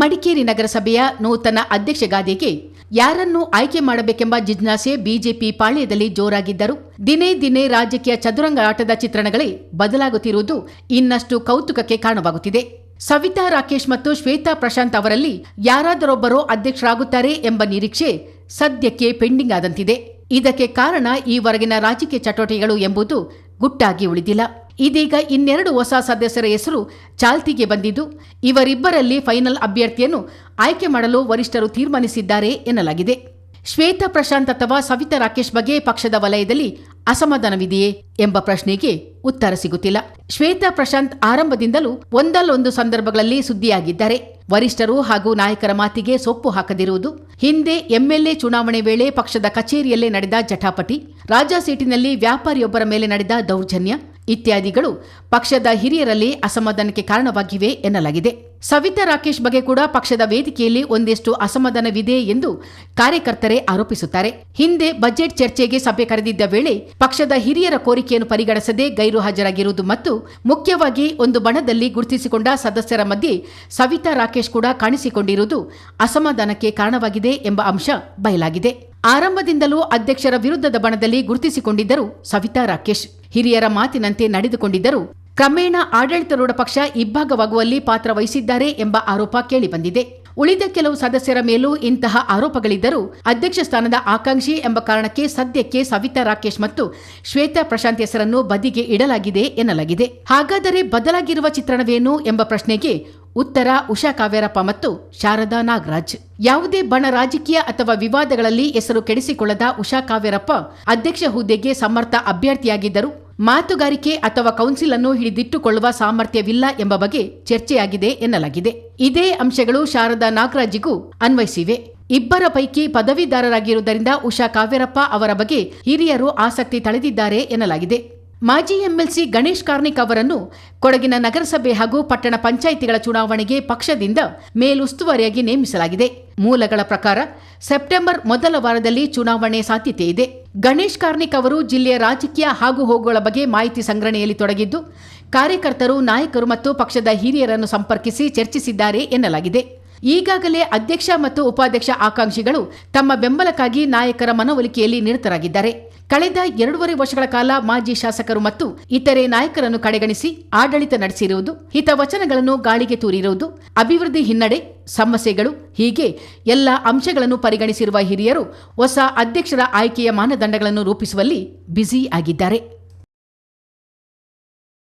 ಮಡಿಕೇರಿ ನಗರಸಭೆಯ ನೂತನ ಅಧ್ಯಕ್ಷ ಗಾದಿಗೆ ಯಾರನ್ನು ಆಯ್ಕೆ ಮಾಡಬೇಕೆಂಬ ಜಿಜ್ಞಾಸೆ ಬಿಜೆಪಿ ಪಾಳ್ಯದಲ್ಲಿ ಜೋರಾಗಿದ್ದರು ದಿನೇ ದಿನೇ ರಾಜಕೀಯ ಚದುರಂಗ ಆಟದ ಚಿತ್ರಣಗಳೇ ಬದಲಾಗುತ್ತಿರುವುದು ಇನ್ನಷ್ಟು ಕೌತುಕಕ್ಕೆ ಕಾರಣವಾಗುತ್ತಿದೆ. ಸವಿತಾ ರಾಕೇಶ್ ಮತ್ತು ಶ್ವೇತಾ ಪ್ರಶಾಂತ್ ಅವರಲ್ಲಿ ಯಾರಾದರೊಬ್ಬರು ಅಧ್ಯಕ್ಷರಾಗುತ್ತಾರೆ ಎಂಬ ನಿರೀಕ್ಷೆ ಸದ್ಯಕ್ಕೆ ಪೆಂಡಿಂಗ್ ಆದಂತಿದೆ. ಇದಕ್ಕೆ ಕಾರಣ ಈವರೆಗಿನ ರಾಜಕೀಯ ಚಟುವಟಿಕೆಗಳು ಎಂಬುದು ಗುಟ್ಟಾಗಿ ಉಳಿದಿಲ್ಲ. ಇದೀಗ ಇನ್ನೆರಡು ಹೊಸ ಸದಸ್ಯರ ಹೆಸರು ಚಾಲ್ತಿಗೆ ಬಂದಿದ್ದು, ಇವರಿಬ್ಬರಲ್ಲಿ ಫೈನಲ್ ಅಭ್ಯರ್ಥಿಯನ್ನು ಆಯ್ಕೆ ಮಾಡಲು ವರಿಷ್ಠರು ತೀರ್ಮಾನಿಸಿದ್ದಾರೆ ಎನ್ನಲಾಗಿದೆ. ಶ್ವೇತಾ ಪ್ರಶಾಂತ್ ಅಥವಾ ಸವಿತಾ ರಾಕೇಶ್ ಬಗ್ಗೆ ಪಕ್ಷದ ವಲಯದಲ್ಲಿ ಅಸಮಾಧಾನವಿದೆಯೇ ಎಂಬ ಪ್ರಶ್ನೆಗೆ ಉತ್ತರ ಸಿಗುತ್ತಿಲ್ಲ. ಶ್ವೇತಾ ಪ್ರಶಾಂತ್ ಆರಂಭದಿಂದಲೂ ಒಂದಲ್ಲೊಂದು ಸಂದರ್ಭಗಳಲ್ಲಿ ಸುದ್ದಿಯಾಗಿದ್ದಾರೆ. ವರಿಷ್ಠರು ಹಾಗೂ ನಾಯಕರ ಮಾತಿಗೆ ಸೊಪ್ಪು ಹಾಕದಿರುವುದು. ಹಿಂದೆ ಎಂಎಲ್ಎ ಚುನಾವಣೆ ವೇಳೆ ಪಕ್ಷದ ಕಚೇರಿಯಲ್ಲೇ ನಡೆದ ಜಟಾಪಟಿ ರಾಜಾಸೀಟಿನಲ್ಲಿ ವ್ಯಾಪಾರಿಯೊಬ್ಬರ ಮೇಲೆ ನಡೆದ ದೌರ್ಜನ್ಯ ಇತ್ಯಾದಿಗಳು ಪಕ್ಷದ ಹಿರಿಯರಲ್ಲಿ ಅಸಮಾಧಾನಕ್ಕೆ ಕಾರಣವಾಗಿವೆ ಎನ್ನಲಾಗಿದೆ. ಸವಿತಾ ರಾಕೇಶ್ ಬಗ್ಗೆ ಕೂಡ ಪಕ್ಷದ ವೇದಿಕೆಯಲ್ಲಿ ಒಂದಿಷ್ಟು ಅಸಮಾಧಾನವಿದೆ ಎಂದು ಕಾರ್ಯಕರ್ತರೇ ಆರೋಪಿಸುತ್ತಾರೆ. ಹಿಂದೆ ಬಜೆಟ್ ಚರ್ಚೆಗೆ ಸಭೆ ಕರೆದಿದ್ದ ವೇಳೆ ಪಕ್ಷದ ಹಿರಿಯರ ಕೋರಿಕೆಯನ್ನು ಪರಿಗಣಿಸದೆ ಗೈರು ಹಾಜರಾಗಿರುವುದು ಮತ್ತು ಮುಖ್ಯವಾಗಿ ಒಂದು ಬಣದಲ್ಲಿ ಗುರುತಿಸಿಕೊಂಡ ಸದಸ್ಯರ ಮಧ್ಯೆ ಸವಿತಾ ರಾಕೇಶ್ ಕೂಡ ಕಾಣಿಸಿಕೊಂಡಿರುವುದು ಅಸಮಾಧಾನಕ್ಕೆ ಕಾರಣವಾಗಿದೆ ಎಂಬ ಅಂಶ ಬಯಲಾಗಿದೆ. ಆರಂಭದಿಂದಲೂ ಅಧ್ಯಕ್ಷರ ವಿರುದ್ಧದ ಬಣದಲ್ಲಿ ಗುರುತಿಸಿಕೊಂಡಿದ್ದರು ಸವಿತಾ ರಾಕೇಶ್. ಹಿರಿಯರ ಮಾತಿನಂತೆ ನಡೆದುಕೊಂಡಿದ್ದರು ಕ್ರಮೇಣ ಆಡಳಿತಾರೂಢ ಪಕ್ಷ ಇಬ್ಬಾಗವಾಗುವಲ್ಲಿ ಪಾತ್ರ ವಹಿಸಿದ್ದಾರೆ ಎಂಬ ಆರೋಪ ಕೇಳಿಬಂದಿದೆ. ಉಳಿದ ಕೆಲವು ಸದಸ್ಯರ ಮೇಲೂ ಇಂತಹ ಆರೋಪಗಳಿದ್ದರೂ ಅಧ್ಯಕ್ಷ ಸ್ಥಾನದ ಆಕಾಂಕ್ಷಿ ಎಂಬ ಕಾರಣಕ್ಕೆ ಸದ್ಯಕ್ಕೆ ಸವಿತಾ ರಾಕೇಶ್ ಮತ್ತು ಶ್ವೇತಾ ಪ್ರಶಾಂತ್ ಹೆಸರನ್ನು ಬದಿಗೆ ಇಡಲಾಗಿದೆ ಎನ್ನಲಾಗಿದೆ. ಹಾಗಾದರೆ ಬದಲಾಗಿರುವ ಚಿತ್ರಣವೇನು ಎಂಬ ಪ್ರಶ್ನೆಗೆ ಉತ್ತರ ಉಷಾ ಕಾವ್ಯರಪ್ಪ ಮತ್ತು ಶಾರದಾ ನಾಗರಾಜ್. ಯಾವುದೇ ಬಣ ರಾಜಕೀಯ ಅಥವಾ ವಿವಾದಗಳಲ್ಲಿ ಹೆಸರು ಕೆಡಿಸಿಕೊಳ್ಳದ ಉಷಾ ಕಾವ್ಯರಪ್ಪ ಅಧ್ಯಕ್ಷ ಹುದ್ದೆಗೆ ಸಮರ್ಥ ಅಭ್ಯರ್ಥಿಯಾಗಿದ್ದರು. ಮಾತುಗಾರಿಕೆ ಅಥವಾ ಕೌನ್ಸಿಲ್ ಅನ್ನು ಹಿಡಿದಿಟ್ಟುಕೊಳ್ಳುವ ಸಾಮರ್ಥ್ಯವಿಲ್ಲ ಎಂಬ ಬಗ್ಗೆ ಚರ್ಚೆಯಾಗಿದೆ ಎನ್ನಲಾಗಿದೆ. ಇದೇ ಅಂಶಗಳು ಶಾರದಾ ನಾಗರಾಜಿಗೂ ಅನ್ವಯಿಸಿವೆ. ಇಬ್ಬರ ಪೈಕಿ ಪದವೀಧರರಾಗಿರುವುದರಿಂದ ಉಷಾ ಕಾವ್ಯರಪ್ಪ ಅವರ ಬಗ್ಗೆ ಹಿರಿಯರು ಆಸಕ್ತಿ ತಳೆದಿದ್ದಾರೆ ಎನ್ನಲಾಗಿದೆ. ಮಾಜಿ ಎಂಎಲ್ಸಿ ಗಣೇಶ್ ಕಾರ್ನಿಕ್ ಅವರನ್ನು ಕೊಡಗಿನ ನಗರಸಭೆ ಹಾಗೂ ಪಟ್ಟಣ ಪಂಚಾಯಿತಿಗಳ ಚುನಾವಣೆಗೆ ಪಕ್ಷದಿಂದ ಮೇಲುಸ್ತುವಾರಿಯಾಗಿ ನೇಮಿಸಲಾಗಿದೆ. ಮೂಲಗಳ ಪ್ರಕಾರ ಸೆಪ್ಟೆಂಬರ್ ಮೊದಲ ವಾರದಲ್ಲಿ ಚುನಾವಣೆ ಸಾಧ್ಯತೆ ಇದೆ ಗಣೇಶ್ ಕಾರ್ನಿಕ್ ಅವರು ಜಿಲ್ಲೆಯ ರಾಜಕೀಯ ಹಾಗೂ ಹೋಗುಗಳ ಬಗ್ಗೆ ಮಾಹಿತಿ ಸಂಗ್ರಹಣೆಯಲ್ಲಿ ತೊಡಗಿದ್ದು, ಕಾರ್ಯಕರ್ತರು, ನಾಯಕರು ಮತ್ತು ಪಕ್ಷದ ಹಿರಿಯರನ್ನು ಸಂಪರ್ಕಿಸಿ ಚರ್ಚಿಸಿದ್ದಾರೆ ಎನ್ನಲಾಗಿದೆ. ಈಗಾಗಲೇ ಅಧ್ಯಕ್ಷ ಮತ್ತು ಉಪಾಧ್ಯಕ್ಷ ಆಕಾಂಕ್ಷಿಗಳು ತಮ್ಮ ಬೆಂಬಲಕ್ಕಾಗಿ ನಾಯಕರ ಮನವೊಲಿಕೆಯಲ್ಲಿ ನಿರತರಾಗಿದ್ದಾರೆ. ಕಳೆದ ಎರಡೂವರೆ ವರ್ಷಗಳ ಕಾಲ ಮಾಜಿ ಶಾಸಕರು ಮತ್ತು ಇತರೆ ನಾಯಕರನ್ನು ಕಡೆಗಣಿಸಿ ಆಡಳಿತ ನಡೆಸಿರುವುದು ಹಿತವಚನಗಳನ್ನು ಗಾಳಿಗೆ ತೂರಿರುವುದು, ಅಭಿವೃದ್ಧಿ ಹಿನ್ನಡೆ, ಸಮಸ್ಯೆಗಳು, ಹೀಗೆ ಎಲ್ಲ ಅಂಶಗಳನ್ನು ಪರಿಗಣಿಸಿರುವ ಹಿರಿಯರು ಹೊಸ ಅಧ್ಯಕ್ಷರ ಆಯ್ಕೆಯ ಮಾನದಂಡಗಳನ್ನು ರೂಪಿಸುವಲ್ಲಿ ಬ್ಯುಸಿ ಆಗಿದ್ದಾರೆ.